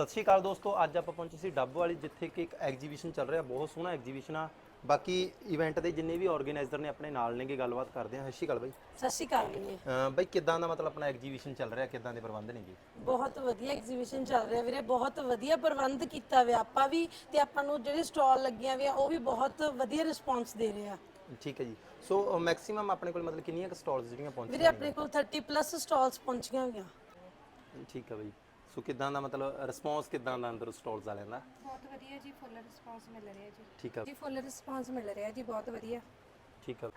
ਸਤਿ ਸ਼੍ਰੀ ਅਕਾਲ ਦੋਸਤੋ ਅੱਜ ਆਪਾਂ ਪਹੁੰਚੇ ਸੀ ਡੱਬ ਵਾਲੀ ਜਿੱਥੇ ਕਿ ਇੱਕ ਐਗਜੀਬਿਸ਼ਨ ਚੱਲ ਰਿਹਾ ਬਹੁਤ ਸੋਹਣਾ ਐਗਜੀਬਿਸ਼ਨ ਆ। ਬਾਕੀ ਇਵੈਂਟ ਦੇ ਜਿੰਨੇ ਵੀ ਆਰਗੇਨਾਈਜ਼ਰ ਨੇ ਆਪਣੇ ਨਾਲ ਨੇਗੇ ਗੱਲਬਾਤ ਕਰਦੇ ਹਾਂ। ਸਤਿ ਸ਼੍ਰੀ ਅਕਾਲ ਬਾਈ। ਸਤਿ ਸ਼੍ਰੀ ਅਕਾਲ ਵੀਰੇ ਅਹ ਬਾਈ ਕਿੱਦਾਂ ਦਾ ਮਤਲਬ ਆਪਣਾ ਐਗਜੀਬਿਸ਼ਨ ਚੱਲ ਰਿਹਾ ਕਿੱਦਾਂ ਦੇ ਪ੍ਰਬੰਧ ਨੇਗੇ? ਬਹੁਤ ਵਧੀਆ ਐਗਜ਼ੀਬਿਸ਼ਨ ਚੱਲ ਰਿਹਾ ਵੀਰੇ ਬਹੁਤ ਵਧੀਆ ਪ੍ਰਬੰਧ ਕੀਤਾ ਹੋਇਆ ਆਪਾਂ ਵੀ ਤੇ ਆਪਾਂ ਨੂੰ ਜਿਹੜੇ ਸਟਾਲ ਲੱਗੀਆਂ ਹੋਈਆਂ ਉਹ ਵੀ ਬਹੁਤ ਵਧੀਆ ਰਿਸਪੌਂਸ ਦੇ ਰਹੇ ਆ। ਠੀਕ ਹੈ ਜੀ। ਸੋ ਮੈਕਸਿਮਮ ਆਪਣੇ ਕੋਲ ਮਤਲਬ ਕਿੰਨੀਆਂ ਕੁ ਸਟਾਲਸ ਜਿਹੜੀਆਂ ਵੀਰੇ ਪਹੁੰਚੀਆਂ ਆਪਣੇ ਕੋਲ 30 ਪਲੱਸ ਸਟਾਲਸ ਪਹੁੰਚੀਆਂ ਹੋਈਆਂ। ਠੀਕ ਹੈ ਬਾਈ। ਸੋ ਕਿੱਦਾਂ ਦਾ ਮਤਲਬ ਰਿਸਪੌਂਸ ਕਿੱਦਾਂ ਦਾ ਅੰਦਰ ਸਟਾਲਸ ਵਾਲਿਆਂ ਦਾ? ਬਹੁਤ ਵਧੀਆ ਜੀ ਫੁੱਲ ਰਿਸਪਾਂਸ ਮਿਲ ਰਿਹਾ ਜੀ। ਠੀਕ ਆ। ਜੀ ਫੁੱਲ ਰਿਸਪਾਂਸ ਮਿਲ ਰਿਹਾ ਜੀ ਬਹੁਤ ਵਧੀਆ। ਠੀਕ ਆ।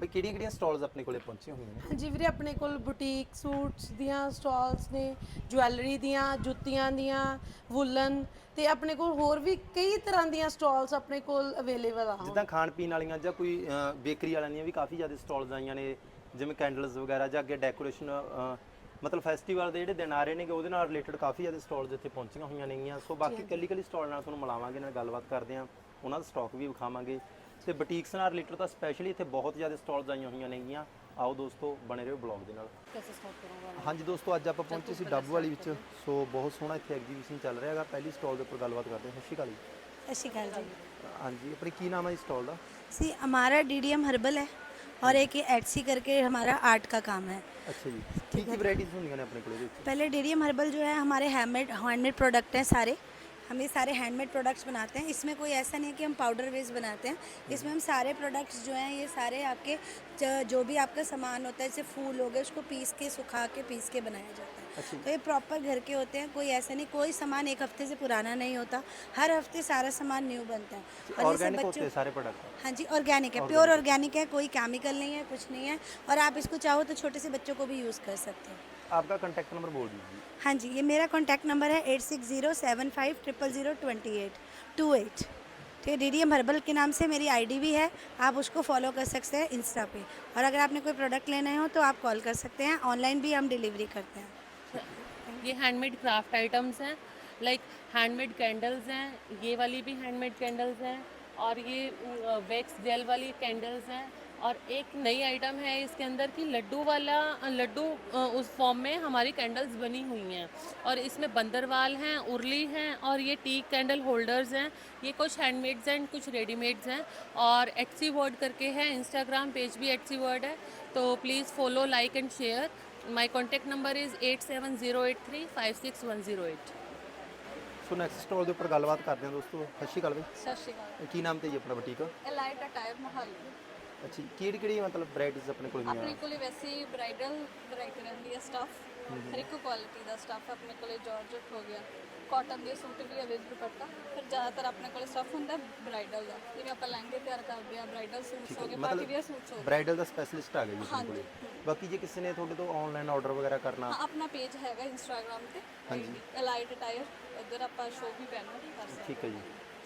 ਬਈ ਕਿਹੜੀਆਂ ਕਿਹੜੀਆਂ ਸਟਾਲਸ ਆਪਣੇ ਕੋਲੇ ਪਹੁੰਚੀਆਂ ਹੋਈਆਂ ਨੇ? ਹਾਂਜੀ ਵੀਰੇ ਆਪਣੇ ਕੋਲ ਬੁਟੀਕ ਸੂਟਸ ਦੀਆਂ ਸਟਾਲਸ ਨੇ ਜੁਐਲਰੀ ਦੀਆਂ ਜੁੱਤੀਆਂ ਦੀਆਂ ਵੂਲਨ ਤੇ ਆਪਣੇ ਕੋਲ ਹੋਰ ਵੀ ਕਈ ਤਰ੍ਹਾਂ ਦੀਆਂ ਸਟਾਲਸ ਆਪਣੇ ਕੋਲ ਅਵੇਲੇਬਲ ਆ। ਜਿੱਦਾਂ ਖਾਣ ਪੀਣ ਵਾਲੀਆਂ ਜਾਂ ਕੋਈ ਬੇਕਰੀ ਵਾਲਿਆਂ ਦੀਆਂ ਵੀ ਕਾਫੀ ਜ਼ਿਆਦਾ ਸਟਾਲਸ ਆਈਆਂ ਨੇ ਜਿਵੇਂ ਕੈਂਡਲਸ ਵਗੈਰਾ ਜਾਂ ਅੱਗੇ ਡੈਕੋਰੇਸ਼ਨ ਮਤਲਬ ਫੈਸਟੀਵਲ ਦੇ ਜਿਹੜੇ ਦਿਨ ਆ ਰਹੇ ਨੇਗੇ ਉਹਦੇ ਨਾਲ ਰਿਲੇਟਡ ਕਾਫੀ ਜ਼ਿਆਦਾ ਸਟਾਲ ਜਿੱਥੇ ਪਹੁੰਚੀਆਂ ਹੋਈਆਂ ਨੇਗੀਆਂ। ਸੋ ਬਾਕੀ ਕੱਲੀ ਕੱਲੀ ਸਟਾਲ ਨਾਲ ਤੁਹਾਨੂੰ ਮਿਲਾਵਾਂਗੇ ਨਾਲ ਗੱਲਬਾਤ ਕਰਦੇ ਆਂ ਉਹਨਾਂ ਦਾ ਸਟਾਕ ਵੀ ਵਿਖਾਵਾਂਗੇ। ਤੇ ਬੁਟੀਕਸ ਨਾਲ ਰਿਲੇਟਡ ਤਾਂ ਸਪੈਸ਼ਲੀ ਇੱਥੇ ਬਹੁਤ ਜ਼ਿਆਦਾ ਸਟਾਲਸ ਆਈਆਂ ਹੋਈਆਂ ਨੇਗੀਆਂ। ਆਓ ਦੋਸਤੋ ਬਣੇ ਰਹੋ ਬਲੌਗ ਦੇ ਨਾਲ। ਕਿਵੇਂ ਸਟਾਪ ਕਰੂੰਗਾ? ਹਾਂਜੀ ਦੋਸਤੋ ਅੱਜ ਆਪਾਂ ਪਹੁੰਚੇ ਸੀ ਡੱਬੂ ਵਾਲੀ ਵਿੱਚ। ਸੋ ਬਹੁਤ ਸੋਹਣਾ ਇੱਥੇ ਐਗਜ਼ੀਬਿਸ਼ਨ ਚੱਲ ਰਿਹਾ ਹੈਗਾ। ਪਹਿਲੀ ਸਟਾਲ ਦੇ ਉੱਪਰ ਗੱਲਬਾਤ ਕਰਦੇ ਹਾਂ। ਸਤਿ ਸ਼੍ਰੀ ਅਕਾਲ ਜੀ। ਸਤਿ ਸ਼੍ਰੀ ਅਕਾਲ ਜੀ। ਹਾਂਜੀ ਆਪਣੇ ਕੀ ਨਾਮ ਹੈ ਇਸ ਸਟਾਲ ਦਾ? ਸੀ ਹਮਾਰਾ ਡੀਡੀਐਮ ਹਰਬਲ ਹੈ। और एक ये एटसी करके हमारा आर्ट का काम है। अच्छा जी। ठीक है अपने पहले डेरियम हर्बल जो है हमारे हैंडमेड हैंडमेड प्रोडक्ट हैं सारे। हम ये सारे हैंडमेड प्रोडक्ट्स बनाते हैं। इसमें कोई ऐसा नहीं है कि हम पाउडर वेस्ट बनाते हैं। इसमें हम सारे प्रोडक्ट्स जो हैं ये सारे आपके जो भी आपका सामान होता है जैसे फूल हो गए उसको पीस के सुखा के पीस के बनाया जाता है। अच्छा। तो ये प्रॉपर घर के होते हैं कोई ऐसा नहीं कोई सामान एक हफ़्ते से पुराना नहीं होता हर हफ़्ते सारा सामान न्यू बनता है। और जैसे ऑर्गेनिक होते बच्चों हैं सारे प्रोडक्ट हाँ जी ऑर्गेनिक है प्योर ऑर्गेनिक है कोई केमिकल नहीं है कुछ नहीं है और आप इसको चाहो तो छोटे से बच्चों को भी यूज़ कर सकते हैं। आपका कांटेक्ट नंबर बोल दीजिए। हाँ जी ये मेरा कॉन्टैक्ट नंबर है eight six zero seven five triple zero twenty eight two eight ठीक है डी डी एम हर्बल के नाम से मेरी आईडी भी है आप उसको फॉलो कर सकते हैं इंस्टा पे। और अगर आपने कोई प्रोडक्ट लेना हो तो आप कॉल कर सकते हैं ऑनलाइन भी हम डिलीवरी करते हैं। ये हैंडमेड क्राफ्ट आइटम्स हैं लाइक हैंडमेड कैंडल्स हैं, ये वाली भी हैंडमेड कैंडल्स हैं, और ये वैक्स जेल वाली कैंडल्स हैं, और एक नई आइटम है इसके अंदर कि लड्डू वाला, लड्डू उस फॉर्म में हमारी कैंडल्स बनी हुई हैं, और इसमें बंदरवाल हैं, उर्ली हैं, और ये टी कैंडल होल्डर्स हैं, ये कुछ हैंडमेड्स हैं, कुछ रेडीमेड्स हैं, और एट्सी वर्ड करके है इंस्टाग्राम पेज भी एट्सी वर्ड है तो please follow like and share My contact number is 8708356108. So next stall ਦੇ ਉੱਪਰ ਗੱਲਬਾਤ ਕਰਦੇ ਹਾਂ ਦੋਸਤੋ। ਸਤਿ ਸ਼੍ਰੀ ਅਕਾਲ ਬਈ। ਸਤਿ ਸ਼੍ਰੀ ਅਕਾਲ। ਕੀ ਨਾਮ ਤੇ ਜੀ ਆਪਣਾ ਬੁਟੀਕ ਐਲਾਈਟ ਅਟਾਇਰ ਮੋਹਾਲੀ। ਅੱਛਾ ਕਿਹੜੀ ਕਿਹੜੀ ਮਤਲਬ ਵੈਰਾਈਟੀਜ਼ ਆਪਣੇ ਕੋਲ ਆਪਣੇ ਹੋਈਆਂ ਕੋਲੇ ਵੈਸੇ ਹੀ ਬ੍ਰਾਈਡਲ ਵੈਰਾਈਟੀ ਰਹਿੰਦੀ ਹੈ ਸਟਫ ਹਰ ਇੱਕ ਕੁਆਲਿਟੀ ਦਾ ਸਟਫ ਆਪਣੇ ਕੋਲੇ ਜਾਰਜਟ ਹੋ ਗਿਆ। ਕਾਟਨ ਦੇ ਸੂਟ ਵੀ ਹੈ ਵਿਦ ਦੁਪੱਟਾ ਫਿਰ ਜ਼ਿਆਦਾਤਰ ਆਪਣੇ ਕੋਲੇ ਸਟਫ ਹੁੰਦਾ ਬ੍ਰਾਈਡਲ ਦਾ। ਜਿਵੇਂ ਆਪਾਂ ਲਹਿੰਗੇ ਤਿਆਰ ਕਰਦੇ ਆ ਬ੍ਰਾਈਡਲ ਸੂਟਸ ਹੋ ਗਏ ਪਾਰਟੀ ਵੇਅਰ ਸੂਟਸ ਹੋ ਗਏ ਬ੍ਰਾਈਡਲ ਦਾ ਸਪੈਸ਼ਲਿਸਟ ਆ ਗਿਆ ਜੀ ਆਪਣੇ ਕੋਲੇ? ਬਾਕੀ ਜੇ ਕਿਸੇ ਨੇ ਤੁਹਾਡੇ ਤੋਂ ਆਨਲਾਈਨ ਆਰਡਰ ਵਗੈਰਾ ਕਰਨਾ ਹਾਂ ਆਪਣਾ ਪੇਜ ਹੈਗਾ ਇੰਸਟਾਗ੍ਰam ਤੇ ਹਾਂਜੀ। ਐਲਾਈਟ ਅਟਾਇਰ ਉਧਰ ਆਪਾਂ ਸ਼ੋ ਵੀ ਬੈਨਰ ਕਰ ਸਕਦੇ ਠੀਕ ਹੈ ਜੀ।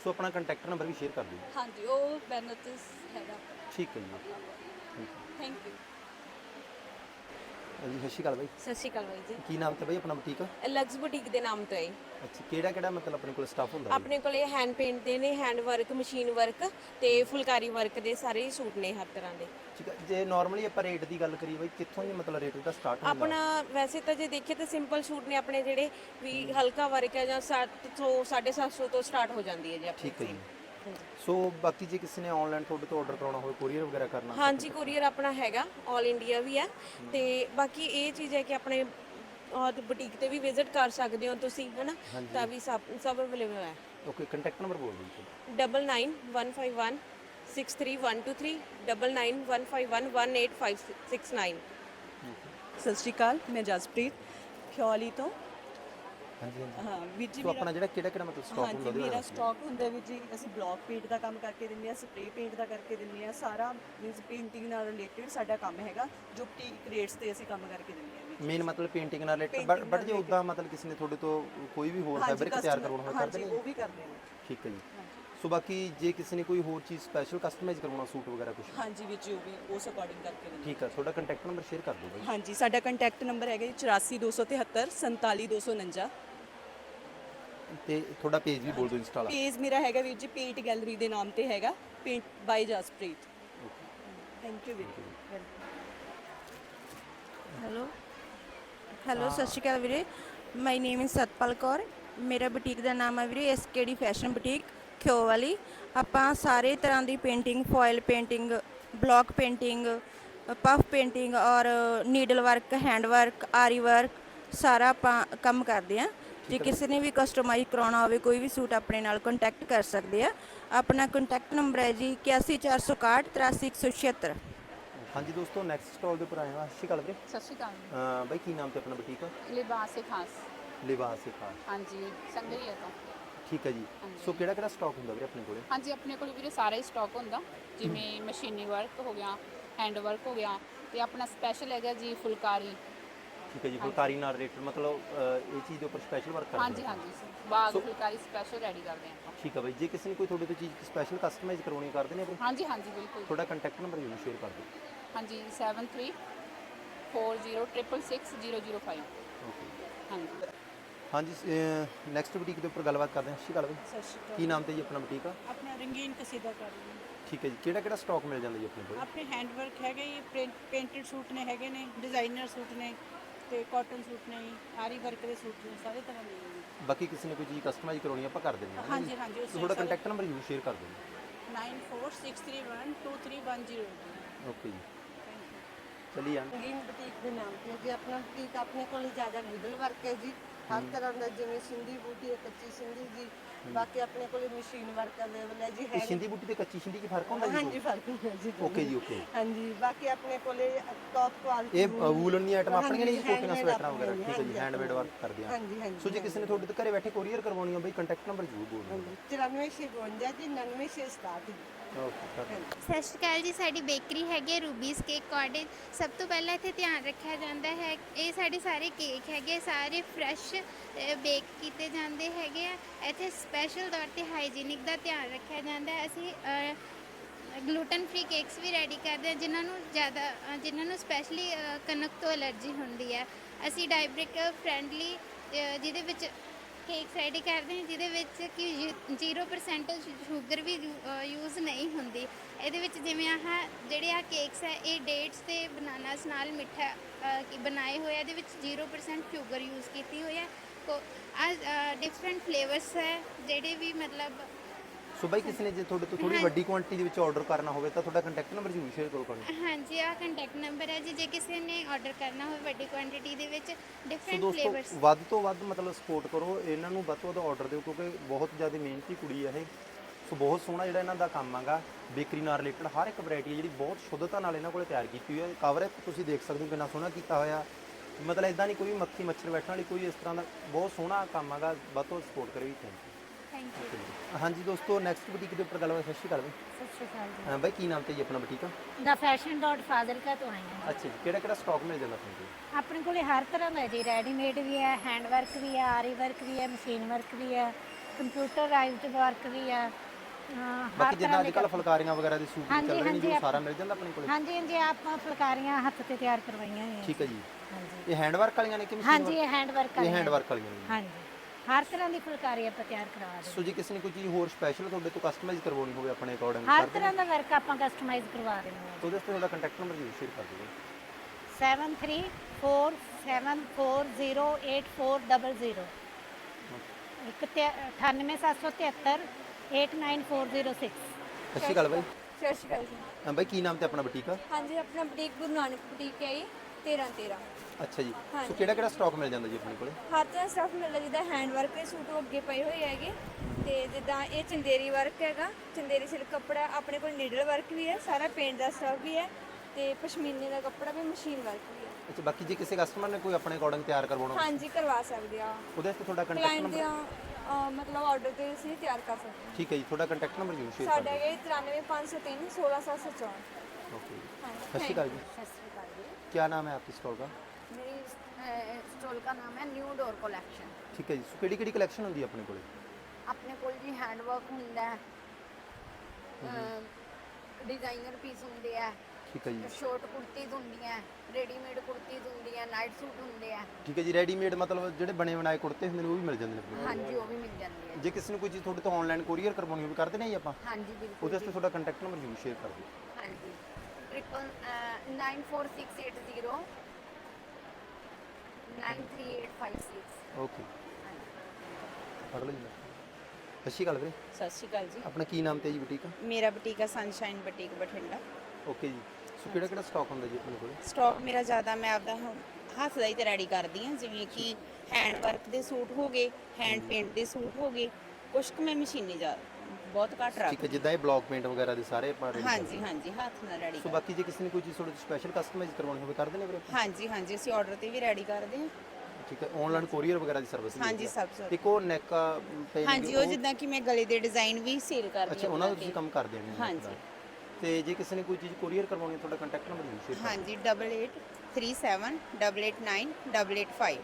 ਸੋ ਆਪਣਾ ਕੰਟੈਕਟ ਨੰਬਰ ਵੀ ਸ਼ੇਅਰ ਕਰ ਦਿਓ। ਹਾਂਜੀ ਉਹ ਬੈਨਰ ਤੇ ਹੈਗਾ। ਠੀਕ ਹੈ ਜੀ। ਥੈਂਕ ਯੂ ਜੀ ਸਤਿ ਸ਼੍ਰੀ ਅਕਾਲ ਬਾਈ। ਸਤਿ ਸ਼੍ਰੀ ਅਕਾਲ ਬਾਈ ਜੀ। ਕੀ ਨਾਮ ਤੇ ਬਾਈ ਆਪਣਾ ਬੁਟੀਕ? ਲਗਜ਼ ਬੁਟੀਕ ਦੇ ਨਾਮ ਤੋਂ ਹੈ ਅੱਛਾ ਕਿਹੜਾ ਕਿਹੜਾ ਮਤਲਬ ਆਪਣੇ ਕੋਲ ਸਟਾਫ ਹੁੰਦਾ ਆਪਣੇ ਕੋਲੇ ਹੈਂਡ ਪੇਂਟ ਦੇ ਨੇ ਹੈਂਡ ਵਰਕ ਮਸ਼ੀਨ ਵਰਕ ਤੇ ਫੁਲਕਾਰੀ ਵਰਕ ਦੇ ਸਾਰੇ ਹੀ ਸੂਟ ਨੇ ਹਰ ਤਰ੍ਹਾਂ ਦੇ। ਠੀਕ ਹੈ ਜੇ ਨਾਰਮਲੀ ਆਪਾਂ ਰੇਟ ਦੀ ਗੱਲ ਕਰੀਏ ਬਾਈ ਕਿੱਥੋਂ ਦੀ ਮਤਲਬ ਰੇਟ ਦਾ ਸਟਾਰਟ ਹੁੰਦਾ? ਆਪਣਾ ਵੈਸੇ ਤਾਂ ਜੇ ਦੇਖੀਏ ਤਾਂ ਸਿੰਪਲ ਸੂਟ ਨੇ ਆਪਣੇ ਜਿਹੜੇ ਵੀ ਹਲਕਾ ਵਰਕ ਹੈ ਜਾਂ 700 750 ਤੋਂ ਸਟਾਰਟ ਹੋ ਜਾਂਦੀ ਹੈ ਜੀ ਆਪਣੀ ਠੀਕ ਹੈ ਜੀ। ਸੋ ਬਾਕੀ ਜੇ ਕਿਸੇ ਨੇ ਆਨਲਾਈਨ ਤੁਹਾਡੇ ਤੋਂ ਆਰਡਰ ਕਰਾਉਣਾ ਹੋਵੇ ਕੋਰੀਅਰ ਵਗੈਰਾ ਕਰਨਾ ਹਾਂਜੀ ਕੋਰੀਅਰ ਆਪਣਾ ਹੈਗਾ 올 ਇੰਡੀਆ ਵੀ ਹੈ। ਤੇ ਬਾਕੀ ਇਹ ਚੀਜ਼ ਹੈ ਕਿ ਆਪਣੇ ਬੁਟੀਕ ਤੇ ਵੀ ਵਿਜ਼ਿਟ ਕਰ ਸਕਦੇ ਹੋ ਤੁਸੀਂ ਹਨਾ? ਤਾਂ ਵੀ ਸਭ ਸਭ ਅਵੇਲੇਬਲ ਹੈ। ਓਕੇ ਕੰਟੈਕਟ ਨੰਬਰ ਬੋਲ ਦਿਓ double nine one five one six three one two three double nine one five one one eight five six nine ਸਤਿ ਸ਼੍ਰੀ ਅਕਾਲ ਮੈਂ ਜਸਪ੍ਰੀਤ ਖਿਓਲੀ ਤੋਂ। ਹਾਂਜੀ ਹਾਂਜੀ। ਹਾਂ ਵੀਰ ਜੀ ਸੋ ਆਪਣਾ ਜਿਹੜਾ ਕਿਹੜਾ ਕਿਹੜਾ ਮਤਲਬ ਸਟਾਕ ਹੁੰਦਾ ਹਾਂਜੀ ਉਹਦੇ ਮੇਰਾ ਬਾਰੇ ਸਟਾਕ ਹੁੰਦਾ ਵੀਰ ਜੀ ਅਸੀਂ ਬਲੌਕ ਪੇਂਟ ਦਾ ਕੰਮ ਕਰਕੇ ਦਿੰਦੇ ਆ ਸਪਰੇ ਪੇਂਟ ਦਾ ਕਰਕੇ ਦਿੰਦੇ ਆ ਸਾਰਾ ਮੀਨਸ ਪੇਂਟਿੰਗ ਨਾਲ ਰਿਲੇਟਡ ਸਾਡਾ ਕੰਮ ਹੈਗਾ ਜੋ ਬੁਟੀਕ ਰੇਟਸ ਤੇ ਅਸੀਂ ਕੰਮ ਕਰਕੇ ਦਿੰਦੇ ਆ ਵੀਰ ਮੇਨ ਮਤਲਬ ਪੇਂਟਿੰਗ ਨਾਲ ਰਿਲੇਟਡ ਬਟ ਜੇ ਉਦਾਂ ਮਤਲਬ ਕਿਸੇ ਨੇ ਤੁਹਾਡੇ ਤੋਂ ਕੋਈ ਵੀ ਹੋਰ ਫੈਬਰਿਕ ਤਿਆਰ customer- ਕਰਵਾਉਣਾ ਹੋਵੇ ਕਰਦੇ ਹਾਂਜੀ ਨੇ? ਉਹ ਵੀ ਕਰਦੇ ਨੇ। ਠੀਕ ਹੈ ਜੀ। ਸੋ ਬਾਕੀ ਜੇ ਕਿਸੇ ਨੇ ਕੋਈ ਹੋਰ ਚੀਜ਼ ਸਪੈਸ਼ਲ ਕਸਟਮਾਈਜ਼ ਕਰਵਾਉਣਾ ਸੂਟ ਵਗੈਰਾ ਕੁਝ ਹਾਂਜੀ ਵੀਰ ਜੀ ਉਹ ਵੀ ਉਸ ਅਕੋਰਡਿੰਗ ਕਰਕੇ ਦਿੰਦੇ ਠੀਕ ਹੈ ਤੁਹਾਡਾ ਕੰਟੈਕਟ ਨੰਬਰ ਸ਼ੇਅਰ ਕਰ ਦਿਓ ਬਾਈ। ਹਾਂਜੀ ਸਾਡਾ ਕੰਟੈਕਟ ਨੰਬਰ ਹੈਗਾ ਜੀ 84273 47249 ਤੇ ਤੁਹਾਡਾ ਪੇਜ ਵੀ ਬੋਲ ਦਿਓ ਇੰਸਟਾ ਵਾਲਾ। ਪੇਜ ਮੇਰਾ ਹੈਗਾ ਵੀਰ ਜੀ ਪੇਂਟ ਗੈਲਰੀ ਦੇ ਨਾਮ ਤੇ ਹੈਗਾ paint by Jaspreet thank you ਵੀਰ ਜੀ। ਹੈਲੋ ਹੈਲੋ ਸਤਿ ਸ਼੍ਰੀ ਅਕਾਲ ਵੀਰੇ। My name is Satpal Kaur ਮੇਰਾ ਬੁਟੀਕ ਦਾ ਨਾਮ ਹੈ ਵੀਰੇ ਐਸਕੇਡੀ ਫੈਸ਼ਨ ਬੁਟੀਕ ਖਿਓ ਵਾਲੀ। ਆਪਾਂ ਸਾਰੇ ਤਰ੍ਹਾਂ ਦੀ painting foil painting block painting puff painting ਔਰ ਨੀਡਲ ਵਰਕ ਹੈਂਡ ਵਰਕ ਆਰੀ ਵਰਕ ਸਾਰਾ ਆਪਾਂ ਕੰਮ ਕਰਦੇ ਆ ਜੇ ਕਿਸੇ ਨੇ ਵੀ ਕਸਟਮਾਈਜ਼ ਕਰਾਉਣਾ ਹੋਵੇ ਕੋਈ ਵੀ ਸੂਟ ਆਪਣੇ ਨਾਲ ਕੰਟੈਕਟ ਕਰ ਸਕਦੇ ਆ। ਆਪਣਾ ਕੰਟੈਕਟ ਨੰਬਰ ਹੈ ਜੀ 8146 83176 ਹਾਂਜੀ ਦੋਸਤੋ ਨੈਕਸਟ ਸਟਾਲ ਦੇ ਉੱਪਰ ਆਏ ਹਾਂ। ਸਤਿ ਸ਼੍ਰੀ ਅਕਾਲ ਵੀਰੇ ਸਤਿ ਸ਼੍ਰੀ ਅਕਾਲ। ਅਹ ਬਾਈ ਕੀ ਨਾਮ ਤੇ ਆਪਣਾ ਬੁਟੀਕ ਆ ਲਿਬਾਸ ਏ ਖਾਸ। ਲਿਬਾਸ ਏ ਖਾਸ। ਹਾਂਜੀ ਸੰਗਰੀਆ ਤੋਂ। ਠੀਕ ਹੈ ਜੀ। ਸੋ ਕਿਹੜਾ ਕਿਹੜਾ ਸਟਾਕ ਹੁੰਦਾ ਵੀਰੇ ਆਪਣੇ ਕੋਲੇ? ਹਾਂਜੀ ਆਪਣੇ ਕੋਲ ਵੀਰੇ ਸਾਰਾ ਹੀ ਸਟਾਕ ਹੁੰਦਾ। ਜਿਵੇਂ ਮਸ਼ੀਨੀ ਵਰਕ ਹੋ ਗਿਆ ਹੈਂਡ ਵਰਕ ਹੋ ਗਿਆ ਤੇ ਆਪਣਾ ਸਪੈਸ਼ਲ ਹੈਗਾ ਜੀ ਫੁਲਕਾਰੀ। ਠੀਕ ਹੈ ਜੀ ਫੁਲਕਾਰੀ ਨਾਲ ਰਿਲੇਟਡ ਮਤਲਬ ਅਹ, ਇਹ ਚੀਜ਼ ਦੇ ਉੱਪਰ ਸਪੈਸ਼ਲ ਵਰਕ ਕਰਦੇ ਹਾਂਜੀ ਹੋ? ਹਾਂਜੀ ਬਾਗ ਫੁਲਕਾਰੀ ਸਪੈਸ਼ਲ ਰੈਡੀ ਕਰਦੇ ਹਾਂ ਆਪਾਂ। ਠੀਕ ਹੈ ਬਾਈ ਜੇ ਕਿਸੇ ਨੇ ਕੋਈ ਤੁਹਾਡੇ ਤੋਂ ਚੀਜ਼ ਸਪੈਸ਼ਲ ਕਸਟਮਾਈਜ਼ ਕਰਵਾਉਣੀ ਕਰਦੇ ਨੇ ਵੀਰੇ ਹਾਂਜੀ ਹਾਂਜੀ ਬਿਲਕੁਲ। ਤੁਹਾਡਾ ਕੰਟੈਕਟ ਨੰਬਰ ਜ਼ਰੂਰ ਸ਼ੇਅਰ ਕਰ ਦਿਓ। ਹਾਂਜੀ 73 40666005 ਓਕੇ ਹਾਂਜੀ। ਹਾਂਜੀ ਨੈਕਸਟ ਬੁਟੀਕ ਦੇ ਉੱਪਰ ਗੱਲਬਾਤ ਕਰਦੇ ਹਾਂ। ਸਤਿ ਸ਼੍ਰੀ ਅਕਾਲ ਬਾਈ। ਸਤਿ ਸ਼੍ਰੀ ਕੀ ਨਾਮ ਤੇ ਜੀ ਆਪਣਾ ਬੁਟੀਕ ਆ? ਆਪਣਾ ਰੰਗੀਨ ਕਸੀਦਾ ਕਰ ਰਹੀ ਠੀਕ ਹੈ ਜੀ ਕਿਹੜਾ ਕਿਹੜਾ ਸਟਾਕ ਮਿਲ ਜਾਂਦਾ ਜੀ ਆਪਣੇ ਕੋਲ? ਆਪਣੇ ਹੈਂਡ ਵਰਕ ਹੈਗੇ ਜੀ ਪੇਂਟਡ ਸੂਟ ਨੇ ਹੈਗੇ ਨੇ ਡਿਜ਼ਾਈਨਰ ਸੂਟ ਨੇ। ਤੇ ਕਾਟਨ ਸੂਟ ਨੇ ਜੀ, ਆਰੀ ਵਰਕ ਦੇ ਸੂਟ ਨੇ ਸਾਰੇ ਤਰ੍ਹਾਂ ਦੇ ਨੇ ਬਾਕੀ ਕਿਸੇ ਨੇ ਕੋਈ ਚੀਜ਼ ਕਸਟਮਾਈਜ਼ ਕਰਾਉਣੀ ਆਪਾਂ ਕਰ ਦਿੰਦੇ ਹਾਂ ਨਾ ਹਾਂਜੀ ਜੀ? ਹਾਂਜੀ ਉਸ ਤੁਹਾਡਾ ਕੰਟੈਕਟ ਨੰਬਰ ਜ਼ਰੂਰ ਸ਼ੇਅਰ ਕਰ ਦਿਓ 9463123108 ਓਕੇ ਜੀ ਚਲੀ ਆਂ ਰੰਗੀਨ ਬੁਟੀਕ ਦੇ ਨਾਮ ਤੇ ਜੀ ਆਪਣਾ ਬੁਟੀਕ ਆਪਣੇ ਕੋਲ ਜ਼ਿਆਦਾ ਨੀਡਲ ਵਰਕ ਹੈ ਜੀ ਹਰ ਤਰ੍ਹਾਂ ਦਾ ਜਿਵੇਂ ਸਿੰਧੀ ਬੂਟੀ ਹੈ ਕੱਚੀ ਸਿੰਧੀ ਜੀ ਬਾਕੀ ਆਪਣੇ ਕੋਲ ਮਸ਼ੀਨ ਵਰਕ ਅਵੇਲੇਬਲ ਹੈ ਜੀ ਇਹ ਹੈ ਸਿੰਧੀ ਬੁੱਟੀ ਤੇ ਕੱਚੀ ਸਿੰਧੀ ਕੀ ਫ਼ਰਕ ਹੁੰਦਾ ਜੀ ਹਾਂਜੀ ਫ਼ਰਕ ਹੈ ਜੀ ਓਕੇ ਜੀ ਓਕੇ ਹਾਂਜੀ ਬਾਕੀ ਆਪਣੇ ਕੋਲੇ ਟੌਪ ਕੁਆਲਿਟੀ ਇਹ ਵੂਲਨ ਦੀਆਂ ਆਈਟਮ ਆਪਣੀਆਂ ਨੇ ਜੀ? ਕੋਟੀਆਂ ਸਵੈਟਰਾਂ ਵਗੈਰਾ ਠੀਕ ਹੈ ਜੀ ਹੈਂਡਮੇਡ ਵਰਕ ਕਰਦੇ ਆ। ਹਾਂਜੀ ਹਾਂਜੀ ਸੋ ਜੇ ਕਿਸੇ ਨੇ ਤੁਹਾਡੇ ਤੋਂ ਘਰੇ ਬੈਠੇ ਕੋਰੀਅਰ ਕਰਵਾਉਣੀ ਆ ਬਈ ਕੰਟੈਕਟ ਨੰਬਰ ਜ਼ਰੂਰ ਬੋਲ ਦਿਓ। 9452 ਜੀ 9667 ਓਕੇ ਕਰ ਦਿਓ। ਸਤਿ ਸ਼੍ਰੀ ਅਕਾਲ ਜੀ ਸਾਡੀ ਬੇਕਰੀ ਹੈਗੀ ਹੈ ਰੂਬੀਜ਼ ਕੇਕ ਕਾਟੇਜ ਸਭ ਤੋਂ ਪਹਿਲਾਂ ਇੱਥੇ ਧਿਆਨ ਰੱਖਿਆ ਜਾਂਦਾ ਹੈ ਇਹ ਸਾਡੇ ਸਾਰੇ ਕੇਕ ਹੈਗੇ ਸਾਰੇ ਫਰੈਸ਼ ਬੇਕ ਕੀਤੇ ਜਾਂਦੇ ਹੈਗੇ ਆ। ਇੱਥੇ ਸਪੈਸ਼ਲ ਤੌਰ ਤੇ ਹਾਈਜੀਨਿਕ ਦਾ ਧਿਆਨ ਰੱਖਿਆ ਜਾਂਦਾ ਹੈ। ਅਸੀਂ ਗਲੂਟਨ ਫ੍ਰੀ ਕੇਕਸ ਵੀ ਰੈਡੀ ਕਰਦੇ ਹਾਂ ਜਿਨ੍ਹਾਂ ਨੂੰ ਜ਼ਿਆਦਾ ਅ, ਜਿਨ੍ਹਾਂ ਨੂੰ ਸਪੈਸ਼ਲੀ ਕਣਕ ਤੋਂ ਅਲਰਜੀ ਹੁੰਦੀ ਹੈ। ਅਸੀਂ ਡਾਇਬ੍ਰਿਕ ਫ੍ਰੈਂਡਲੀ ਜਿਹਦੇ ਵਿੱਚ ਕੇਕਸ ਰੈਡੀ ਕਰਦੇ ਹਾਂ, ਜਿਹਦੇ ਵਿੱਚ ਕਿ 0% ਸ਼ੂਗਰ ਵੀ ਯੂਜ਼ ਨਹੀਂ ਹੁੰਦੀ। ਇਹਦੇ ਵਿੱਚ ਜਿਵੇਂ ਆਹ ਜਿਹੜੇ ਆ ਕੇਕਸ ਹੈ, ਇਹ ਡੇਟਸ ਤੇ ਬਨਾਨਾਸ ਨਾਲ ਮਿੱਠਾ ਬਣਾਏ ਹੋਏ ਆ, ਇਹਦੇ ਵਿੱਚ 0% ਸ਼ੂਗਰ ਯੂਜ਼ ਕੀਤੀ ਹੋਈ ਹੈ। ਕੋ ਆ ਡਿਫਰੈਂਟ ਫਲੇਵਰਸ ਹੈ, ਜਿਹੜੇ ਵੀ ਮਤਲਬ ਸੋ ਬਾਈ ਕਿਸੇ ਨੇ ਜੇ ਤੁਹਾਡੇ ਤੋਂ ਥੋੜੀ ਵੱਡੀ ਕੁਆਂਟੀਟੀ ਦੇ ਵਿੱਚ ਆਰਡਰ ਕਰਨਾ ਹੋਵੇ ਤਾਂ ਤੁਹਾਡਾ ਕੰਟੈਕਟ ਨੰਬਰ ਜ਼ਰੂਰ ਸ਼ੇਅਰ ਕਰੋ ਕਰੋ ਹਾਂਜੀ ਆ ਕੰਟੈਕਟ ਨੰਬਰ ਹੈ ਜੀ ਜੇ ਕਿਸੇ ਨੇ ਆਰਡਰ ਕਰਨਾ ਹੋਵੇ ਵੱਡੀ ਕੁਆਂਟੀਟੀ ਦੇ ਵਿੱਚ ਸੋ ਡਿਫਰੈਂਟ ਦੋਸਤੋ ਫਲੇਵਰਸ ਵੱਧ ਤੋਂ ਵੱਧ ਮਤਲਬ ਸਪੋਰਟ ਕਰੋ ਇਹਨਾਂ ਨੂੰ ਵੱਧ ਤੋਂ ਵੱਧ ਆਰਡਰ ਦਿਓ ਕਿਉਂਕਿ ਬਹੁਤ ਜ਼ਿਆਦਾ ਮਿਹਨਤੀ ਕੁੜੀ ਹੈ ਇਹ। ਸੋ ਬਹੁਤ ਸੋਹਣਾ ਜਿਹੜਾ ਇਹਨਾਂ ਦਾ ਕੰਮ ਹੈਗਾ ਬੇਕਰੀ ਨਾਲ ਰਿਲੇਟਡ ਹਰ ਇੱਕ ਵੈਰਾਈਟੀ ਜਿਹੜੀ ਬਹੁਤ ਸ਼ੁੱਧਤਾ ਨਾਲ ਇਹਨਾਂ ਕੋਲੇ ਤਿਆਰ ਕੀਤੀ ਹੋਈ ਹੈ ਕਵਰ ਤੁਸੀਂ ਦੇਖ ਸਕਦੇ ਹੋ ਕਿੰਨਾ ਸੋਹਣਾ ਕੀਤਾ ਹੋਇਆ। ਮਤਲਬ ਇਦਾਂ ਨਹੀਂ ਕੋਈ ਵੀ ਮੱਖੀ ਮੱਛਰ ਬੈਠਣ ਵਾਲੀ ਕੋਈ ਇਸ ਤਰ੍ਹਾਂ ਦਾ ਬਹੁਤ ਸੋਹਣਾ ਕੰਮ ਹੈਗਾ ਵੱਧ ਤੋਂ ਸਪੋਰਟ ਕਰਿਓ ਜੀ ਥੈਂਕ ਥੈਂਕ ਯੂ ਹਾਂਜੀ ਦੋਸਤੋ ਨੈਕਸਟ ਬੁਟੀਕ ਦੇ ਉੱਪਰ ਗੱਲਬਾਤ ਸਤਿ ਸ਼੍ਰੀ ਅਕਾਲ ਬਈ। ਸਤਿ ਸ਼੍ਰੀ ਅਕਾਲ ਹਾਂ ਬਾਈ ਕੀ ਨਾਮ ਤੇ ਜੀ ਆਪਣਾ ਬੁਟੀਕ ਦਾ ਫੈਸ਼ਨ ਡਾਟ ਫਾਜ਼ਿਲਕਾ ਤੋਂ ਆਏ ਹਾਂ। ਅੱਛਾ ਜੀ ਕਿਹੜਾ ਕਿਹੜਾ ਸਟਾਕ ਮਿਲ ਜਾਂਦਾ ਕੋਲ ਆਪਣੇ ਕੋਲੇ ਹਰ ਤਰ੍ਹਾਂ ਦਾ ਜੀ ਰੈਡੀਮੇਡ ਵੀ ਹੈ ਹੈਂਡ ਵਰਕ ਵੀ ਹੈ ਆਰੀ ਵਰਕ ਵੀ ਹੈ ਮਸ਼ੀਨ ਵਰਕ ਵੀ ਹੈ ਕੰਪਿਊਟਰਾਈਜ਼ਡ ਵਰਕ ਵੀ ਹੈ ਅਹ ਹਰ ਬਾਕੀ ਤਰ੍ਹਾਂ ਅੱਜ ਦੇ ਕੱਲ੍ਹ ਫੁਲਕਾਰੀਆਂ ਵਗੈਰਾ ਦੇ ਸੂਟ ਹਾਂਜੀ, ਚੱਲ ਰਹੇ ਨੇ ਜੋ ਆਪ- ਸਾਰਾ ਮਿਲ ਜਾਂਦਾ ਆਪਣੇ ਕੋਲੇ? ਹਾਂਜੀ ਹਾਂਜੀ ਆਪਾਂ ਫੁਲਕਾਰੀਆਂ ਹੱਥ ਤੇ ਤਿਆਰ ਕਰਵਾਈਆਂ ਹੋਈਆਂ ਠੀਕ ਹੈ ਜੀ। ਹਾਂਜੀ। ਇਹ ਹੈਂਡ ਵਰਕ ਵਾਲੀਆਂ ਨੇ ਕਿ machine ਹਾਂਜੀ work? ਇਹ ਹੈਂਡ ਵਰਕ ਇਹ ਹੈਂਡ ਵਰਕ ਵਾਲੀਆਂ ਨੇ। ਹਾਂਜੀ। ਹਰ ਤਰ੍ਹਾਂ ਦੀ ਫੁਲਕਾਰੀ ਆਪਾਂ ਤਿਆਰ ਕਰਵਾ ਦਿੰਦੇ ਸੋ ਜੇ ਕਿਸੇ ਨੇ ਕੋਈ ਚੀਜ਼ ਹੋਰ ਸਪੈਸ਼ਲ ਤੁਹਾਡੇ ਤੋਂ ਕਸਟਮਾਈਜ਼ ਕਰਵਾਉਣੀ ਹੋਵੇ ਆਪਣੇ ਅਕੋਰਡਿੰਗ ਹਰ ਤਰ੍ਹਾਂ ਦਾ ਵਰਕ ਆਪਾਂ ਕਸਟਮਾਈਜ਼ ਕਰਵਾ ਦਿੰਦੇ ਹਾਂ। ਉਹਦੇ ਵਾਸਤੇ ਤੁਹਾਡਾ ਕੰਟੈਕਟ ਨੰਬਰ ਜ਼ਰੂਰ ਸ਼ੇਅਰ ਕਰ ਦਿਓ। 7347408400 ਇੱਕ ਤੇ 98773 89406 ਸਤਿ ਸ਼੍ਰੀ ਅਕਾਲ ਬਾਈ। ਸਤਿ ਸ਼੍ਰੀ ਅਕਾਲ ਜੀ। ਹਾਂ ਬਾਈ ਕੀ ਨਾਮ ਤੇ ਆਪਣਾ ਬੁਟੀਕ ਆ? ਹਾਂਜੀ ਆਪਣਾ ਬੁਟੀਕ ਗੁਰੂ ਨਾਨਕ ਬੁਟੀਕ ਹੈ ਜੀ। 13 13 ਅੱਛਾ ਜੀ। ਸੋ ਹਾਂਜੀ। ਕਿਹੜਾ ਕਿਹੜਾ ਸਟਾਕ ਮਿਲ ਜਾਂਦਾ ਜੀ ਆਪਣੇ ਕੋਲੇ? ਹਰ ਤਰ੍ਹਾਂ ਸਟਾਫ ਮਿਲਦਾ ਜਿੱਦਾਂ ਹੈਂਡ ਵਰਕ ਦੇ ਸੂਟ ਅੱਗੇ ਪਏ ਹੋਏ ਹੈਗੇ। ਤੇ ਜਿੱਦਾਂ ਇਹ ਚੰਦੇਰੀ ਵਰਕ ਹੈਗਾ। ਚੰਦੇਰੀ ਸਿਲਕ ਕੱਪੜਾ ਆਪਣੇ ਕੋਲ ਨੀਡਲ ਵਰਕ ਵੀ ਹੈ ਸਾਰਾ ਪੇਂਟ ਦਾ ਸਟਾਫ ਵੀ ਹੈ ਤੇ ਪਸ਼ਮੀਨੇ ਦਾ ਕੱਪੜਾ ਵੀ ਮਸ਼ੀਨ ਵਰਕ ਵੀ ਹੈ। ਅੱਛਾ ਬਾਕੀ ਜੇ ਕਿਸੇ ਕਸਟਮਰ ਨੇ ਕੋਈ ਆਪਣੇ ਅਕੋਰਡਿੰਗ ਤਿਆਰ ਕਰਵਾਉਣਾ ਹਾਂਜੀ ਕਰਵਾ ਸਕਦੇ ਆ। ਉਹਦੇ ਵਾਸਤੇ ਤੁਹਾਡਾ ਕੰਟੈਕਟ ਕਲਾਇੰਟ ਨੰਬਰ ਦੀਆਂ ਅਹ, ਮਤਲਬ ਆਰਡਰ ਤੇ ਅਸੀਂ ਤਿਆਰ ਕਰ ਸਕਦੇ ਠੀਕ ਹੈ ਜੀ ਤੁਹਾਡਾ ਕੰਟੈਕਟ ਨੰਬਰ ਜ਼ਰੂਰ ਸ਼ੇਅਰ ਕਰ ਸਾਡਾ ਦਿਓ। ਇਹ 93503 16764 ਓਕੇ ਜੀ ਹਾਂਜੀ ਸਤਿ ਸ਼੍ਰੀ ਅਕਾਲ जी ਸਤਿ ਸ਼੍ਰੀ ਅਕਾਲ ਜੀ। क्या नाम है आपकी स्टॉल का ਮੇਰੀ ਸਟੋਲ ਦਾ ਨਾਮ ਹੈ ਨਿਊ ਡੋਰ ਕਲੈਕਸ਼ਨ ਠੀਕ ਹੈ ਜੀ ਸੋ ਕਿਹੜੀ ਕਿਹੜੀ ਕਲੈਕਸ਼ਨ ਹੁੰਦੀ ਹੈ ਆਪਣੇ ਕੋਲੇ ਆਪਣੇ ਕੋਲ ਜੀ ਹੈਂਡ ਵਰਕ ਹੁੰਦਾ ਹੈ ਡਿਜ਼ਾਈਨਰ ਪੀਸ ਹੁੰਦੇ ਆ ਠੀਕ ਹੈ ਜੀ ਸ਼ੋਰਟ ਕੁੜਤੀਜ਼ ਹੁੰਦੀਆਂ ਰੈਡੀਮੇਡ ਕੁੜਤੀਜ਼ ਹੁੰਦੀਆਂ ਨਾਈਟ ਸੂਟ ਹੁੰਦੇ ਆ ਠੀਕ ਹੈ ਜੀ ਰੈਡੀਮੇਡ ਮਤਲਬ ਜਿਹੜੇ ਬਣੇ ਬਣਾਏ ਕੁੜਤੇ ਹੁੰਦੇ ਨੇ ਉਹ ਵੀ ਮਿਲ ਜਾਂਦੇ ਨੇ ਆਪਣੇ ਕੋਲ ਹਾਂਜੀ ਉਹ ਵੀ ਮਿਲ ਜਾਂਦੇ ਆ ਜੇ ਕਿਸੇ ਨੂੰ ਕੋਈ ਚੀਜ਼ ਤੁਹਾਡੇ ਤੋਂ ਆਨਲਾਈਨ ਕੋਰੀਅਰ ਕਰਵਾਉਣੀ ਹੋਵੇ ਕਰਦੇ ਨਹੀਂ ਆਪਾਂ ਹਾਂਜੀ ਬਿਲਕੁਲ ਉਹਦੇ ਵਾਸਤੇ ਤੁਹਾਡਾ ਕੰਟੈਕਟ ਨੰਬਰ ਜ਼ਰੂਰ ਸ਼ੇਅਰ ਕਰ ਦਿਓ ਹਾਂਜੀ ਟ੍ਰਿਪਲ 94680 93856 ਓਕੇ ਫੜ ਲਓ ਜੀ ਸਤਿ ਸ਼੍ਰੀ ਅਕਾਲ ਵੀਰੇ। ਸਤਿ ਸ਼੍ਰੀ ਅਕਾਲ ਜੀ। ਆਪਣਾ ਕੀ ਨਾਮ ਤੇ ਜੀ ਬੁਟੀਕ? ਮੇਰਾ ਬੁਟੀਕ ਹੈ ਸਨਸ਼ਾਈਨ ਬੁਟੀਕ ਬਠਿੰਡਾ। ਓਕੇ ਜੀ। ਸੋ ਕਿਹੜਾ ਕਿਹੜਾ ਸਟਾਕ ਹੁੰਦਾ ਜੀ ਆਪਣੇ ਕੋਲ? ਸਟਾਕ ਮੇਰਾ ਜ਼ਿਆਦਾ ਮੈਂ ਆਪਦਾ ਹ- ਹੱਥ ਦਾ ਹੀ ਤੇ ਰੈਡੀ ਕਰਦੀ ਹਾਂ ਜਿਵੇਂ ਕਿ ਹੈਂਡ ਵਰਕ ਦੇ ਸੂਟ ਹੋ ਗਏ ਹੈਂਡ ਪੇਂਟ ਦੇ ਸੂਟ ਹੋ ਗਏ ਕੁਛ ਕੁ ਮੈਂ ਮਸ਼ੀਨੀ ਜਾ ਬਹੁਤ ਘੱਟ ਠੀਕ ਹੈ ਰੱਖਦੀ ਜਿੱਦਾਂ ਇਹ ਬਲੌਕ ਪੇਂਟ ਵਗੈਰਾ ਦੇ ਸਾਰੇ ਆਪਾਂ ready ਹਾਂਜੀ ਕਰਦੇ ਹਾਂ। ਹਾਂਜੀ ਹੱਥ ਨਾਲ ਰੈਡੀ ਸੋ ਬਾਕੀ ਜੇ ਕਿਸੇ ਨੇ ਕੋਈ ਚੀਜ਼ ਤੁਹਾਡੇ ਸਪੈਸ਼ਲ ਕਸਟਮਾਈਜ਼ ਕਰਵਾਉਣੀ ਹੋਵੇ ਕਰਦੇ ਨੇ ਵੀਰੇ ਹਾਂਜੀ ਹਾਂਜੀ ਅਸੀਂ ਆਰਡਰ ਤੇ ਵੀ ਰੈਡੀ ਕਰਦੇ ਹਾਂ। ਠੀਕ ਹੈ ਆਨਲਾਈਨ ਕੋਰੀਅਰ ਵਗੈਰਾ ਦੀ ਸਰਵਿਸ ਹਾਂਜੀ ਸਭ ਸਭ ਇੱਕ ਉਹ ਨੈਕ ਪੇ ਹਾਂਜੀ ਉਹ ਜਿੱਦਾਂ ਕਿ ਮੈਂ ਗਲੇ ਦੇ ਡਿਜ਼ਾਈਨ ਵੀ ਸੇਲ ਕਰਦੀ ਅੱਛਾ ਹਾਂ ਉਹਨਾਂ ਦਾ ਬਣਾ ਤੁਸੀਂ ਕੇ। ਕੰਮ ਕਰਦੇ ਹੋ ਹਾਂਜੀ। ਤੇ ਜੇ ਕਿਸੇ ਨੇ ਕੋਈ ਚੀਜ਼ ਕੋਰੀਅਰ ਕਰਵਾਉਣੀ ਹੈ ਤੁਹਾਡਾ ਕੰਟੈਕਟ ਨੰਬਰ ਸ਼ੇਅਰ ਹਾਂਜੀ 8837889885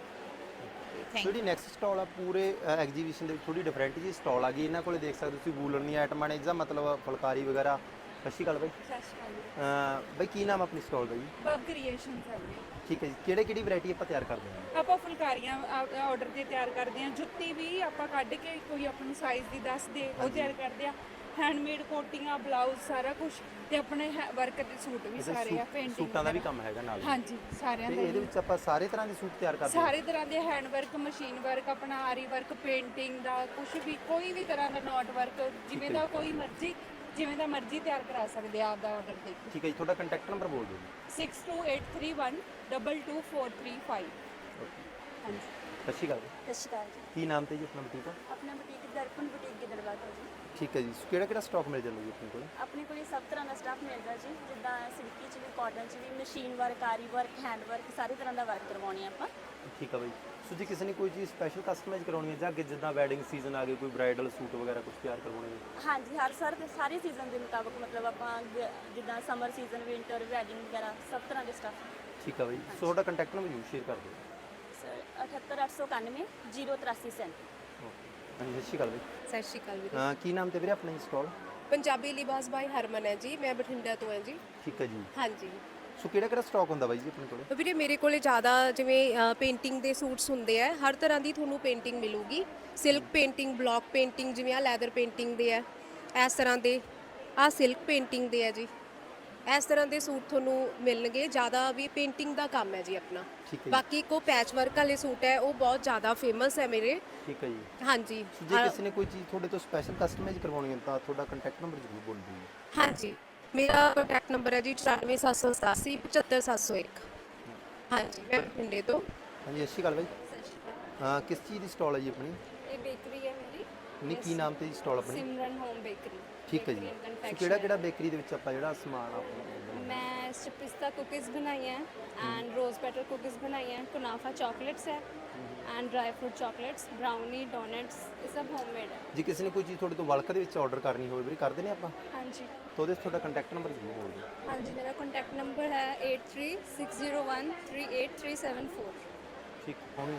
ਥੈਂਕ ਜਿਹੜੀ ਨੈਕਸਟ ਸਟਾਲ ਆ ਪੂਰੇ ਐਗਜੀਬਿਸ਼ਨ ਦੇ ਵਿੱਚ ਥੋੜੀ ਡਿਫਰੈਂਟ ਜੀ ਸਟਾਲ ਆ ਗਈ। ਇਹਨਾਂ ਕੋਲੇ ਦੇਖ ਸਕਦੇ ਤੁਸੀਂ ਵੂਲਨ ਦੀਆਂ ਆਈਟਮਾਂ ਨੇ ਜਿਹਦਾ ਮਤਲਬ ਫੁਲਕਾਰੀ ਵਗੈਰਾ। ਸਤਿ ਸ਼੍ਰੀ ਅਕਾਲ ਬਾਈ। ਸਤਿ ਸ਼੍ਰੀ ਅਕਾਲ ਅਹ ਬਾਈ ਕੀ ਨਾਮ ਆਪਣੀ ਸਟਾਲ ਦਾ ਜੀ? ਬਬ ਕ੍ਰੀਏਸ਼ਨਸ ਹੈ ਜੀ ਠੀਕ ਹੈ ਜੀ। ਕਿਹੜੇ ਕਿਹੜੀ ਵੈਰਾਈਟੀ ਆਪਾਂ ਤਿਆਰ ਕਰਦੇ ਹਾਂ? ਆਪਾਂ ਫੁਲਕਾਰੀਆਂ ਆਰਡਰ ਤੇ ਤਿਆਰ ਕਰਦੇ ਹਾਂ। ਜੁੱਤੀ ਵੀ ਆਪਾਂ ਕੱਢ ਕੇ ਕੋਈ ਆਪਣੀ ਸਾਈਜ਼ ਦੀ ਦੱਸ ਦੇ ਉਹ ਤਿਆਰ ਕਰਦੇ ਆ ਹੈਂਡਮੇਡ ਕੋਟੀਆਂ ਬਲਾਊਜ਼ ਸਾਰਾ ਕੁਝ ਤੇ ਆਪਣੇ ਵਰਕ ਦੇ ਸੂਟ ਵੀ ਸਾਰੇ ਆ ਪੇਂਟਿੰਗ ਸੂਟਾਂ ਦਾ ਵੀ ਕੰਮ ਹੈਗਾ ਨਾਲ ਹਾਂਜੀ ਸਾਰਿਆਂ ਤੇ ਦਾ ਇਹਦੇ। ਵਿੱਚ ਆਪਾਂ ਸਾਰੇ ਤਰ੍ਹਾਂ ਦੇ ਸੂਟ ਤਿਆਰ ਕਰਦੇ ਹਾਂ? ਸਾਰੇ ਤਰ੍ਹਾਂ ਦੇ ਹੈਂਡ ਵਰਕ ਮਸ਼ੀਨ ਵਰਕ ਆਪਣਾ ਆਰੀ ਵਰਕ ਪੇਂਟਿੰਗ ਦਾ ਕੁਝ ਵੀ ਕੋਈ ਵੀ ਤਰ੍ਹਾਂ ਦਾ ਨੋਟ ਵਰਕ ਜਿਵੇਂ ਦਾ ਕੋਈ ਮਰਜ਼ੀ ਜਿਵੇਂ ਦਾ ਮਰਜ਼ੀ ਤਿਆਰ ਕਰਾ ਸਕਦੇ ਆ ਆਪਦਾ ਆਰਡਰ ਦੇ ਕੇ। ਠੀਕ ਹੈ ਜੀ ਤੁਹਾਡਾ ਕੰਟੈਕਟ ਨੰਬਰ ਬੋਲ ਦਿਓ ਜੀ। 62831 22435 ਹਾਂਜੀ। ਸਤਿ ਸ਼੍ਰੀ ਅਕਾਲ ਜੀ। ਸਤਿ ਸ਼੍ਰੀ ਅਕਾਲ ਜੀ। ਕੀ ਨਾਮ ਤੇ ਜੀ ਆਪਣਾ ਬੁਟੀਕ ਦਾ? ਆਪਣਾ ਬੁਟੀਕ ਦਰਪਣ ਬੁਟੀਕ ਗਿੱਦੜਬਾਦ ਹੈ ਜੀ। ਠੀਕ ਹੈ ਜੀ। ਕਿਹੜਾ ਕਿਹੜਾ ਸਟਾਕ ਮਿਲ ਜਾਂਦਾ ਜੀ ਆਪਣੇ ਕੋਲ? ਆਪਣੇ ਕੋਲ ਸਭ ਤਰ੍ਹਾਂ ਦਾ ਸਟਾਫ ਮਿਲਦਾ ਜੀ। ਜਿੱਦਾਂ ਸਿਲਕੀ ਚ ਵੀ ਕਾਟਨ ਚ ਵੀ ਮਸ਼ੀਨ ਵਰਕ ਆਰੀ ਵਰਕ ਹੈਂਡ ਵਰਕ ਸਾਰੇ ਤਰ੍ਹਾਂ ਦਾ ਵਰਕ ਕਰਵਾਉਣੀ ਆ ਆਪਾਂ। ਠੀਕ ਹੈ ਬਾਈ। ਸੋ ਜੇ ਕਿਸੇ ਨੇ ਕੋਈ ਚੀਜ਼ ਸਪੈਸ਼ਲ ਕਸਟਮਾਈਜ਼ ਕਰਾਉਣੀ ਹੈ ਜਾਂ ਅੱਗੇ ਜਿੱਦਾਂ ਵੈਡਿੰਗ ਸੀਜ਼ਨ ਆ ਗਿਆ ਕੋਈ ਬ੍ਰਾਈਡਲ ਸੂਟ ਵਗੈਰਾ ਕੁਝ ਤਿਆਰ ਕਰਵਾਉਣੇ ਨੇ ਹਾਂਜੀ ਹਰ ਸਰ ਸਾਰੇ ਸੀਜ਼ਨ ਦੇ ਮੁਤਾਬਕ ਮਤਲਬ ਆਪਾਂ ਗ- ਜਿੱਦਾਂ ਸਮਰ ਸੀਜ਼ਨ ਵਿੰਟਰ ਵੈਡਿੰਗ ਵਗੈਰਾ ਸਭ ਤਰ੍ਹਾਂ ਦੇ ਸਟਾਫ ਠੀਕ ਹੈ ਬਾਈ। ਸੋ ਤੁਹਾਡਾ ਕੰਟੈਕਟ ਨੰਬਰ ਜ਼ਰੂਰ ਸ਼ੇਅਰ ਕਰ ਦਿਓ। ਸਰ 78891 083 ਓਕੇ ਹਾਂਜੀ ਸਤਿ ਸ਼੍ਰੀ ਅਕਾਲ ਬਾਈ ਸਤਿ ਸ਼੍ਰੀ ਅਕਾਲ ਵੀਰੇ। ਅਹ ਕੀ ਨਾਮ ਤੇ ਵੀਰੇ ਆਪਣਾ ਸਟਾਲ? ਪੰਜਾਬੀ ਲਿਬਾਸ ਬਾਈ ਹਰਮਨ ਹੈ ਜੀ ਮੈਂ ਬਠਿੰਡਾ ਤੋਂ ਹਾਂ ਜੀ। ਠੀਕ ਹੈ ਜੀ। ਹਾਂਜੀ। ਸੋ ਕਿਹੜਾ ਕਿਹੜਾ ਸਟਾਕ ਹੁੰਦਾ ਬਾਈ ਜੀ ਆਪਣੇ ਕੋਲ? ਵੀਰੇ ਮੇਰੇ ਕੋਲੇ ਜ਼ਿਆਦਾ ਜਿਵੇਂ ਪੇਂਟਿੰਗ ਦੇ ਸੂਟਸ ਹੁੰਦੇ ਆ ਹਰ ਤਰ੍ਹਾਂ ਦੀ ਤੁਹਾਨੂੰ ਪੇਂਟਿੰਗ ਮਿਲੂਗੀ। ਸਿਲਕ ਪੇਂਟਿੰਗ ਬਲੌਕ ਪੇਂਟਿੰਗ ਜਿਵੇਂ ਆ ਲੈਦਰ ਪੇਂਟਿੰਗ ਦੇ ਆ ਇਸ ਤਰ੍ਹਾਂ ਦੇ। ਆ ਸਿਲਕ ਪੇਂਟਿੰਗ ਦੇ ਆ ਜੀ। ਇਸ ਤਰ੍ਹਾਂ ਦੇ ਸੂਟ ਤੁਹਾਨੂੰ ਮਿਲਣਗੇ ਜ਼ਿਆਦਾ ਵੀ ਪੇਂਟਿੰਗ ਦਾ ਕੰਮ ਹੈ ਜੀ ਆਪਣਾ। ਠੀਕ ਹੈ ਜੀ। ਬਾਕੀ ਕੋ ਪੈਚ ਵਰਕ ਵਾਲੇ ਸੂਟ ਹੈ ਉਹ ਬਹੁਤ ਜ਼ਿਆਦਾ ਫੇਮਸ ਹੈ ਮੇਰੇ। ਠੀਕ ਹੈ ਜੀ। ਹਾਂਜੀ। ਜੇ ਕਿਸੇ ਨੇ ਕੋਈ ਚੀਜ਼ ਤੁਹਾਡੇ ਤੋਂ ਸਪੈਸ਼ਲ ਕਸਟਮਾਈਜ਼ ਕਰਵਾਉਣੀ ਹੈ ਤਾਂ ਤੁਹਾਡਾ ਕੰਟੈਕਟ ਨੰਬਰ ਜ਼ਰੂਰ ਬੋਲ ਦਿਓ ਜੀ। ਹਾਂਜੀ। ਮੇਰਾ ਕੰਟੈਕਟ ਨੰਬਰ ਹੈ ਜੀ 94787 75701 ਹਾਂਜੀ ਮੈਂ ਪਿੰਡੇ ਤੋਂ। ਹਾਂਜੀ ਸਤਿ ਸ਼੍ਰੀ ਅਕਾਲ ਬਾਈ। ਹਾਂ ਕਿਸ ਚੀਜ਼ ਦੀ ਸਟਾਲ ਹੈ ਜੀ ਆਪਣੀ? ਇਹ ਬੇਕਰੀ ਹੈ ਮੇਰੀ। ਨਹੀਂ ਕੀ ਨਾਮ ਤੇ ਸਟਾਲ ਆਪਣੀ? ਸਿਮਰਨ ਹੋਮ ਬੇਕਰੀ ਠੀਕ ਹੈ ਜੀ। ਸੋ ਕਿਹੜਾ ਕਿਹੜਾ ਬੇਕਰੀ ਦੇ ਵਿੱਚ ਆਪਾਂ ਜਿਹੜਾ ਸਮਾਨ ਹਾਂ? ਮੈਂ ਇਸ 'ਚ ਪਿਸਤਾ ਕੁਕੀਜ਼ ਬਣਾਈਆਂ ਐਂਡ ਰੋਜ਼ ਬਟਰ ਕੁਕੀਜ਼ ਬਣਾਈਆਂ। ਕੁਨਾਫਾ ਚਾਕਲੇਟਸ ਹੈ and dry fruit chocolates brownie donuts ਇਹ ਸਭ ਹੋਮਮੇਡ ਹੈ। ਜੇ ਕਿਸੇ ਨੇ ਕੋਈ ਚੀਜ਼ ਤੁਹਾਡੇ ਤੋਂ ਬਲਕ ਦੇ ਵਿੱਚ ਆਰਡਰ ਕਰਨੀ ਹੋਵੇ ਵੀਰੇ ਕਰਦੇ ਨੇ ਆਪਾਂ? ਹਾਂਜੀ। ਤਾਂ ਉਹਦੇ 'ਚ ਤੁਹਾਡਾ ਕੰਟੈਕਟ ਨੰਬਰ ਜ਼ਰੂਰ ਦਿਓ ਹਾਂਜੀ ਮੇਰਾ ਕੰਟੈਕਟ ਨੰਬਰ ਹੈ 8360138374 ਠੀਕ ਹੋਣੀ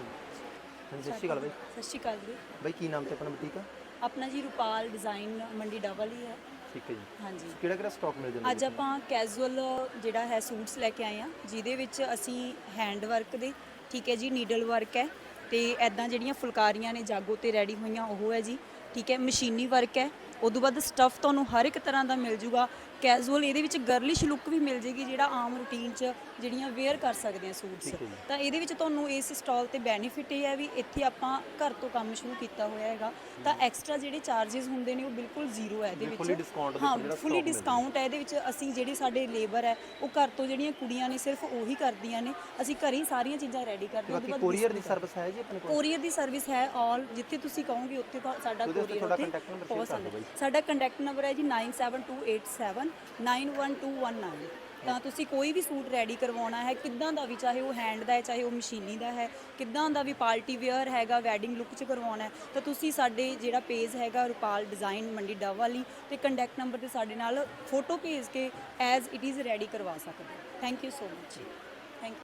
ਹਾਂਜੀ ਸਤਿ ਸ਼੍ਰੀ ਅਕਾਲ ਬਾਈ ਸਤਿ ਸ਼੍ਰੀ ਅਕਾਲ ਜੀ। ਬਾਈ। ਕੀ ਨਾਮ ਤੇ ਆਪਣਾ ਬੁਟੀਕ ਆ ਆਪਣਾ ਜੀ ਰੂਪਾਲ ਡਿਜ਼ਾਈਨ ਮੰਡੀ ਡਬਲ ਹੀ ਹੈ। ਠੀਕ ਹੈ ਜੀ। ਹਾਂਜੀ। ਕਿਹੜਾ ਕਿਹੜਾ ਸਟਾਕ ਮਿਲ ਜਾਂਦਾ ਅੱਜ ਜੀ ਆਪਾਂ ਕੈਜੂਅਲ ਜਿਹੜਾ ਹੈ ਸੂਟਸ ਲੈ ਕੇ ਆਏ ਆ ਜਿਹਦੇ ਵਿੱਚ ਅਸੀਂ ਹੈਂਡ ਵਰਕ ਦੇ ਠੀਕ ਹੈ ਜੀ ਨੀਡਲ ਵਰਕ ਹੈ ਤੇ ਐਦਾਂ ਜਿਹੜੀਆਂ ਫੁਲਕਾਰੀਆਂ ਨੇ ਜਾਗੋ ਤੇ ਰੈਡੀ ਹੋਈਆਂ ਉਹ ਹੈ ਜੀ ਠੀਕ ਹੈ ਮਸ਼ੀਨੀ ਵਰਕ ਹੈ। ਉਦੋਂ ਬਾਅਦ ਸਟਫ ਤੁਹਾਨੂੰ ਹਰ ਇੱਕ ਤਰ੍ਹਾਂ ਦਾ ਮਿਲ ਜੂਗਾ। ਕੈਜੂਅਲ ਇਹਦੇ ਵਿੱਚ ਗਰਲਿਸ਼ ਲੁੱਕ ਵੀ ਮਿਲ ਜੇਗੀ ਜਿਹੜਾ ਆਮ ਰੂਟੀਨ 'ਚ ਜਿਹੜੀਆਂ ਵੇਅਰ ਕਰ ਸਕਦੇ ਆ ਸੂਟਸ। ਤਾਂ ਇਹਦੇ ਵਿੱਚ ਤੁਹਾਨੂੰ ਇਸ ਸਟਾਲ ਤੇ ਬੈਨੀਫਿਟ ਇਹ ਹੈ ਵੀ ਇੱਥੇ ਆਪਾਂ ਘਰ ਤੋਂ ਕੰਮ ਸ਼ੁਰੂ ਕੀਤਾ ਹੋਇਆ ਹੈਗਾ। ਤਾਂ ਐਕਸਟਰਾ ਜਿਹੜੇ ਚਾਰजेस ਹੁੰਦੇ ਨੇ ਉਹ ਬਿਲਕੁਲ ਜ਼ੀਰੋ ਹੈ ਇਹਦੇ ਵਿੱਚ। ਦੇ ਹਾਂ ਫੁੱਲੀ ਡਿਸਕਾਊਂਟ ਹੈ ਇਹਦੇ ਵਿੱਚ ਅਸੀਂ ਜਿਹੜੀ ਸਾਡੇ ਲੇਬਰ ਹੈ ਉਹ ਘਰ ਤੋਂ ਜਿਹੜੀਆਂ ਕੁੜੀਆਂ ਨੇ ਸਿਰਫ ਉਹੀ ਕਰਦੀਆਂ ਨੇ। ਅਸੀਂ ਘਰੇ ਹੀ ਸਾਰੀਆਂ ਚੀਜ਼ਾਂ ਰੈਡੀ ਕਰਦੇ ਹਾਂ ਬਾਕੀ ਕੋਰੀਅਰ ਦੀ ਸਰਵਿਸ ਹੈ ਜੀ ਆਪਣੇ ਕੋਲ? ਕੋਰੀਅਰ ਦੀ ਸਰਵਿਸ ਹੈ ਆਲ ਜਿੱਥੇ ਤੁਸੀਂ ਕਹੋਗੇ ਉੱਥੇ ਸਾਡਾ ਕੋਰੀਅਰ ਉੱਥੇ ਪਹੁੰਚ ਸਕਦਾ। ਸਾਡਾ ਕੰਟੈਕਟ ਨੰਬਰ ਹੈ ਜੀ 97287 91219 ਤਾਂ ਤੁਸੀਂ ਕੋਈ ਵੀ ਸੂਟ ਰੈਡੀ ਕਰਵਾਉਣਾ ਹੈ ਕਿੱਦਾਂ ਦਾ ਵੀ ਚਾਹੇ ਉਹ ਹੈਂਡ ਦਾ ਹੈ ਚਾਹੇ ਉਹ ਮਸ਼ੀਨੀ ਦਾ ਹੈ ਕਿੱਦਾਂ ਦਾ ਵੀ ਪਾਰਟੀ ਵੇਅਰ ਹੈਗਾ ਵੈਡਿੰਗ ਲੁੱਕ 'ਚ ਕਰਵਾਉਣਾ ਹੈ ਤਾਂ ਤੁਸੀਂ ਸਾਡੇ ਜਿਹੜਾ ਪੇਜ ਹੈਗਾ ਰੁਪਾਲ ਡਿਜ਼ਾਈਨ ਮੰਡੀ ਡਵ ਵਾਲੀ ਤੇ ਕੰਟੈਕਟ ਨੰਬਰ ਤੇ ਸਾਡੇ ਨਾਲ ਫੋਟੋ ਭੇਜ ਕੇ ਐਜ਼ ਇਟ ਇਜ਼ ਰੈਡੀ ਕਰਵਾ ਸਕਦੇ ਹੋ ਥੈਂਕ ਯੂ ਸੋ ਮਚ